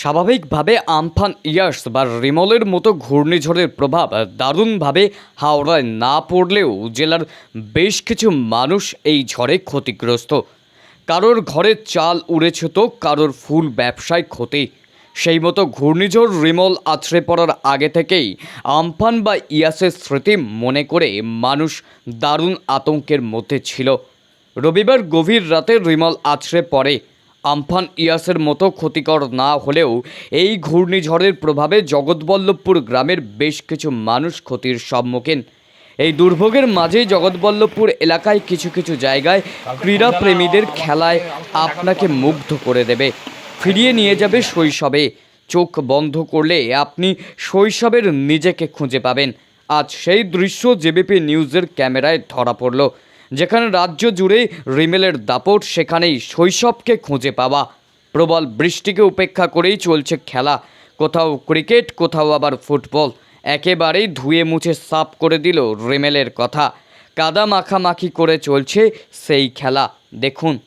স্বাভাবিকভাবে Amphan years বা রিমলের মতো ঘূর্ণিঝড়ের প্রভাব দারুণভাবে হাওড়ায় না পড়লেও জেলার বেশ কিছু মানুষ এই ঝড়ে ক্ষতিগ্রস্ত। কারোর ঘরে চাল উড়েছে তো, কারোর ফুল ব্যবসায় ক্ষতি। সেই মতো ঘূর্ণিঝড় রিমল আছড়ে পড়ার আগে থেকেই আমফান বা ইয়াসের স্মৃতি মনে করে মানুষ দারুণ আতঙ্কের মধ্যে ছিল। রবিবার গভীর রাতে রিমল আছড়ে পড়ে। আমফান ইয়াসের মতো ক্ষতিকর না হলেও এই ঘূর্ণিঝড়ের প্রভাবে জগৎবল্লভপুর গ্রামের বেশ কিছু মানুষ ক্ষতির সম্মুখীন। এই দুর্ভোগের মাঝেই জগৎবল্লভপুর এলাকায় কিছু কিছু জায়গায় ক্রীড়াপ্রেমীদের খেলায় আপনাকে মুগ্ধ করে দেবে। ফিরিয়ে নিয়ে যাবে শৈশবে। চোখ বন্ধ করলে আপনি শৈশবের নিজেকে খুঁজে পাবেন। আজ সেই দৃশ্য জেবিপি নিউজের ক্যামেরায় ধরা পড়ল। যেখানে রাজ্য জুড়ে রিমেলের দাপট, সেখানেই শৈশবকে খুঁজে পাওয়া। প্রবল বৃষ্টিকে উপেক্ষা করেই চলছে খেলা। কোথাও ক্রিকেট, কোথাও আবার ফুটবল। একেবারেই ধুয়ে মুছে সাফ করে দিল রিমেলের কথা। কাদা মাখামাখি করে চলছে সেই খেলা। দেখুন।